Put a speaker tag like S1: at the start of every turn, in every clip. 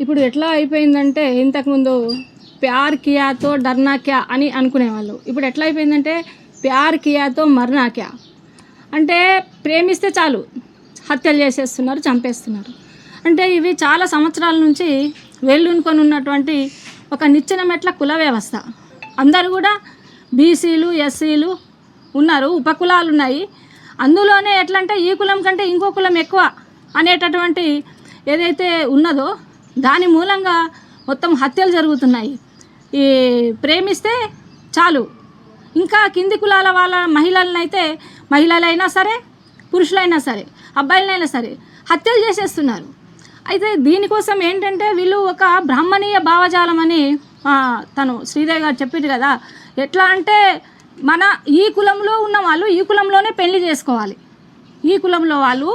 S1: ఇప్పుడు ఎట్లా అయిపోయిందంటే ఇంతకుముందు ప్యార్ కియాతో డర్నా క్యా అని అనుకునేవాళ్ళు. ఇప్పుడు ఎట్లా అయిపోయిందంటే ప్యార్ కియాతో మర్నా క్యా. అంటే ప్రేమిస్తే చాలు హత్యలు చేసేస్తున్నారు చంపేస్తున్నారు. అంటే ఇవి చాలా సంవత్సరాల నుంచి వెళ్ళునుకొని ఉన్నటువంటి ఒక నిచ్చెన మెట్ల కుల వ్యవస్థ. అందరూ కూడా బీసీలు ఎస్సీలు ఉన్నారు ఉపకులాలు ఉన్నాయి. అందులోనే ఎట్లా అంటే ఈ కులం కంటే ఇంకో కులం ఎక్కువ అనేటటువంటి ఏదైతే ఉన్నదో దాని మూలంగా మొత్తం హత్యలు జరుగుతున్నాయి. ఈ ప్రేమిస్తే చాలు. ఇంకా కింది కులాల వాళ్ళ మహిళలనైతే మహిళలైనా సరే పురుషులైనా సరే అబ్బాయిలనైనా సరే హత్యలు చేసేస్తున్నారు. అయితే దీనికోసం ఏంటంటే వీళ్ళు ఒక బ్రాహ్మణీయ భావజాలం అని తను శ్రీదేవి గారు చెప్పింది కదా. ఎట్లా అంటే మన ఈ కులంలో ఉన్న వాళ్ళు ఈ కులంలోనే పెళ్ళి చేసుకోవాలి. ఈ కులంలో వాళ్ళు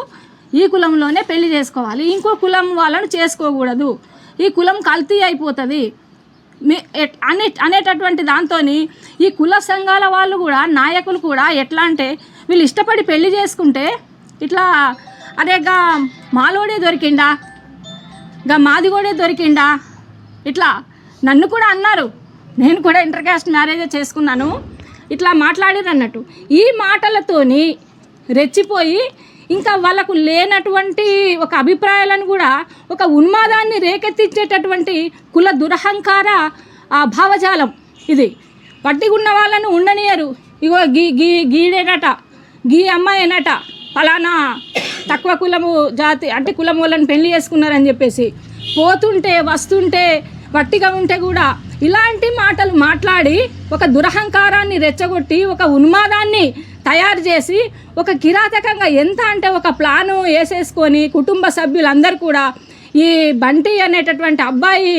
S1: ఈ కులంలోనే పెళ్ళి చేసుకోవాలి. ఇంకో కులం వాళ్ళను చేసుకోకూడదు. ఈ కులం కల్తీ అయిపోతుంది. మీ ఎట్- అనే అనేటటువంటి దాంతో ఈ కుల సంఘాల వాళ్ళు కూడా నాయకులు కూడా ఎట్లా అంటే వీళ్ళు ఇష్టపడి పెళ్ళి చేసుకుంటే ఇట్లా అదేగా మాలోడే దొరికిండా? గా మాది కూడా దొరికిండా? ఇట్లా నన్ను కూడా అన్నారు. నేను కూడా ఇంటర్ మ్యారేజ్ చేసుకున్నాను. ఇట్లా మాట్లాడారు అన్నట్టు. ఈ మాటలతోని రెచ్చిపోయి ఇంకా వాళ్ళకు లేనటువంటి ఒక అభిప్రాయాలను కూడా ఒక ఉన్మాదాన్ని రేకెత్తించేటటువంటి కుల దురహంకార ఆ భావజాలం ఇది. పట్టిగున్న వాళ్ళను ఉండనియరు. ఇగో గీ గీ గీడేనట గీ అమ్మాయేనట ఫలానా తక్కువ కులము జాతి అంటే కులం వాళ్ళని పెళ్ళి చేసుకున్నారని చెప్పేసి. పోతుంటే వస్తుంటే వట్టిగా ఉంటే కూడా ఇలాంటి మాటలు మాట్లాడి ఒక దురహంకారాన్ని రెచ్చగొట్టి ఒక ఉన్మాదాన్ని తయారు చేసి ఒక కిరాతకంగా ఎంత అంటే ఒక ప్లాను వేసేసుకొని కుటుంబ సభ్యులందరూ కూడా ఈ బంటి అనేటటువంటి అబ్బాయి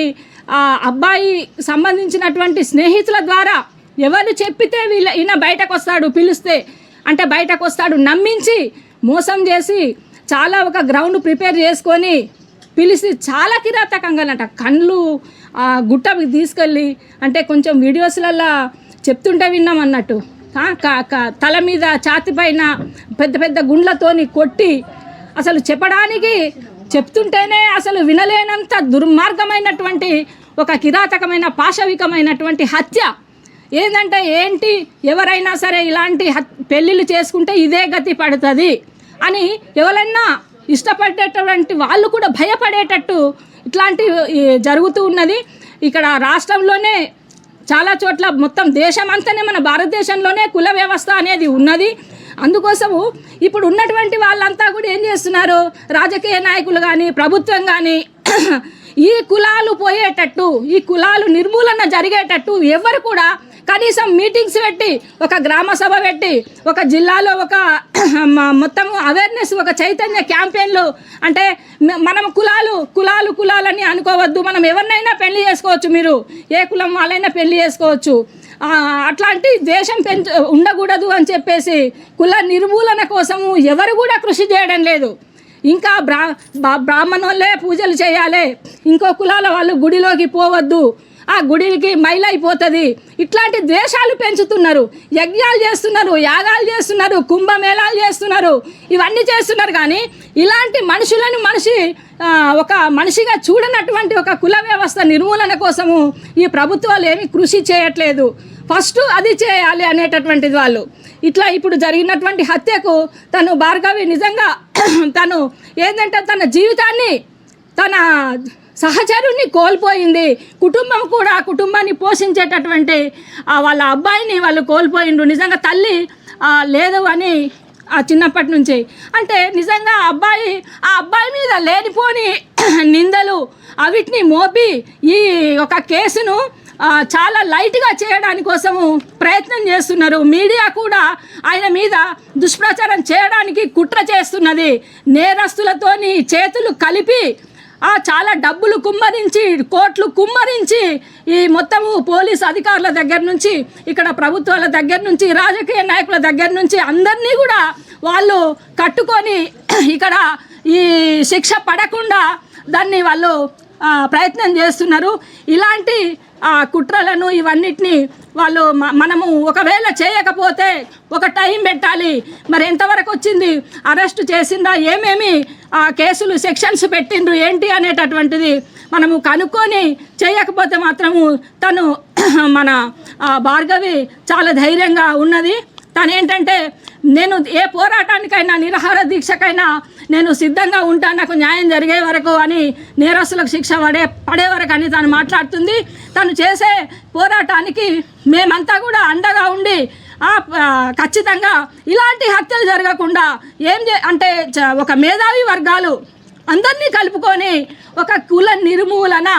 S1: అబ్బాయి సంబంధించినటువంటి స్నేహితుల ద్వారా ఎవరు చెప్పితే వీళ్ళ ఈయన బయటకు వస్తాడు పిలిస్తే అంటే బయటకు వస్తాడు నమ్మించి మోసం చేసి చాలా ఒక గ్రౌండ్ ప్రిపేర్ చేసుకొని పిలిచి చాలా కిరాతకంగానట. కళ్ళు ఆ గుట్టకి తీసుకెళ్ళి అంటే కొంచెం వీడియోస్లల్లో చెప్తుంటే విన్నాం అన్నట్టు. క- తల మీద ఛాతి పైన పెద్ద పెద్ద గుండ్లతోని కొట్టి అసలు చెప్పడానికి చెప్తుంటేనే అసలు వినలేనంత దుర్మార్గమైనటువంటి ఒక కిరాతకమైన పాశవికమైనటువంటి హత్య. ఏంటంటే ఏంటి ఎవరైనా సరే ఇలాంటి హత్ పెళ్ళిళ్ళు చేసుకుంటే ఇదే గతి పడుతుంది అని ఎవరైనా ఇష్టపడేటటువంటి వాళ్ళు కూడా భయపడేటట్టు ఇట్లాంటి జరుగుతూ ఉన్నది. ఇక్కడ రాష్ట్రంలోనే చాలా చోట్ల మొత్తం దేశం అంతానే మన భారతదేశంలోనే కుల వ్యవస్థ అనేది ఉన్నది. అందుకోసము ఇప్పుడు ఉన్నటువంటి వాళ్ళంతా కూడా ఏం చేస్తున్నారు? రాజకీయ నాయకులు కానీ ప్రభుత్వం కానీ ఈ కులాలు పోయేటట్టు ఈ కులాలు నిర్మూలన జరిగేటట్టు ఎవరు కూడా కనీసం మీటింగ్స్ పెట్టి ఒక గ్రామ సభ పెట్టి ఒక జిల్లాలో ఒక మొత్తం అవేర్నెస్ ఒక చైతన్య క్యాంపెయిన్లు అంటే మనం కులాలు కులాలు కులాలని అనుకోవద్దు. మనం ఎవరినైనా పెళ్ళి చేసుకోవచ్చు మీరు. ఏ కులం వాళ్ళైనా పెళ్ళి చేసుకోవచ్చు. అట్లాంటి దేశం పెంచ ఉండకూడదు అని చెప్పేసి కుల నిర్మూలన కోసము ఎవరు కూడా కృషి చేయడం లేదు. ఇంకా బ్రా బా- బ్రాహ్మణోళ్ళే పూజలు చేయాలి. ఇంకో కులాల వాళ్ళు గుడిలోకి పోవద్దు. ఆ గుడికి మైలైపోతుంది. ఇట్లాంటి ద్వేషాలు పెంచుతున్నారు. యజ్ఞాలు చేస్తున్నారు యాగాలు చేస్తున్నారు కుంభమేళాలు చేస్తున్నారు. ఇవన్నీ చేస్తున్నారు కానీ ఇలాంటి మనుషులను మనిషి ఒక మనిషిగా చూడనటువంటి ఒక కుల వ్యవస్థ నిర్మూలన కోసము ఈ ప్రభుత్వాలు ఏమి కృషి చేయట్లేదు. ఫస్ట్ అది చేయాలి అనేటటువంటిది వాళ్ళు. ఇట్లా ఇప్పుడు జరిగినటువంటి హత్యకు తను భార్గవి నిజంగా తను ఏంటంటే తన జీవితాన్ని తన సహచరుని కోల్పోయింది. కుటుంబం కూడా ఆ కుటుంబాన్ని పోషించేటటువంటి వాళ్ళ అబ్బాయిని వాళ్ళు కోల్పోయిండ్రు. నిజంగా తల్లి లేదు అని ఆ చిన్నప్పటి నుంచి. అంటే నిజంగా ఆ అబ్బాయి ఆ అబ్బాయి మీద లేనిపోని నిందలు అవిటిని మోపి ఈ ఒక కేసును చాలా లైట్గా చేయడాని కోసము ప్రయత్నం చేస్తున్నారు. మీడియా కూడా ఆయన మీద దుష్ప్రచారం చేయడానికి కుట్ర చేస్తున్నది. నేరస్తులతోని చేతులు కలిపి చాలా డబ్బులు కుమ్మరించి కోట్లు కుమ్మరించి ఈ మొత్తము పోలీస్ అధికారుల దగ్గర నుంచి ఇక్కడ ప్రభుత్వాల దగ్గర నుంచి రాజకీయ నాయకుల దగ్గర నుంచి అందరినీ కూడా వాళ్ళు కట్టుకొని ఇక్కడ ఈ శిక్ష పడకుండా దాన్ని వాళ్ళు ప్రయత్నం చేస్తున్నారు. ఇలాంటి ఆ, కుట్రలను ఇవన్నిటిని వాళ్ళు మనము ఒకవేళ చేయకపోతే ఒక టైం పెట్టాలి. మరి ఎంతవరకు వచ్చింది? అరెస్ట్ చేసిందా? ఏమేమి ఆ కేసులు సెక్షన్స్ పెట్టిండ్రు? ఏంటి అనేటటువంటిది మనము కనుక్కొని చేయకపోతే మాత్రము తను మన ఆ, భార్గవి చాలా ధైర్యంగా ఉన్నది. కానీ ఏంటంటే నేను ఏ పోరాటానికైనా నిరాహార దీక్షకైనా నేను సిద్ధంగా ఉంటాను నాకు న్యాయం జరిగే వరకు అని నేరస్తులకు శిక్ష పడే పడే వరకు అని తను మాట్లాడుతుంది. తను చేసే పోరాటానికి మేమంతా కూడా అండగా ఉండి ఆ, ఖచ్చితంగా ఇలాంటి హత్యలు జరగకుండా ఏం అంటే ఒక మేధావి వర్గాలు అందరినీ కలుపుకొని ఒక కుల నిర్మూలన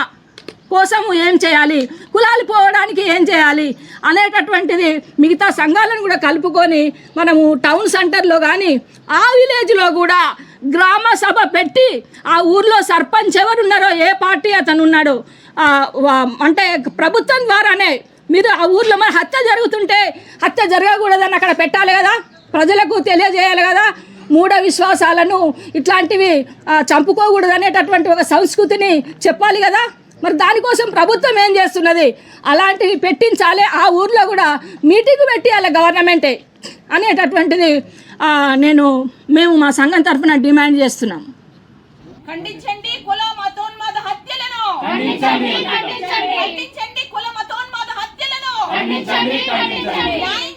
S1: కోసము ఏం చేయాలి? కులాలు పోవడానికి ఏం చేయాలి అనేటటువంటిది మిగతా సంఘాలను కూడా కలుపుకొని మనము టౌన్ సెంటర్లో కానీ ఆ విలేజ్లో కూడా గ్రామ సభ పెట్టి ఆ ఊర్లో సర్పంచ్ ఎవరున్నారో ఏ పార్టీ అతను ఉన్నాడో అంటే ప్రభుత్వం ద్వారానే మీరు ఆ ఊర్లో మన హత్య జరుగుతుంటే హత్య జరగకూడదని అక్కడ పెట్టాలి కదా? ప్రజలకు తెలియజేయాలి కదా? మూఢ విశ్వాసాలను ఇట్లాంటివి చంపుకోకూడదు అనేటటువంటి ఒక సంస్కృతిని చెప్పాలి కదా? మరి దానికోసం ప్రభుత్వం ఏం చేస్తున్నది? అలాంటివి పెట్టించాలి ఆ ఊర్లో కూడా మీటింగ్ పెట్టియాలి గవర్నమెంటే అనేటటువంటిది ఆ, నేను మేము మా సంఘం తరఫున డిమాండ్ చేస్తున్నాం.
S2: ఖండించండి కుల మతోన్మాద హత్యలను. ఖండించండి. ఖండించండి. కుల మతోన్మాద హత్యలను. ఖండించండి. న్యాయం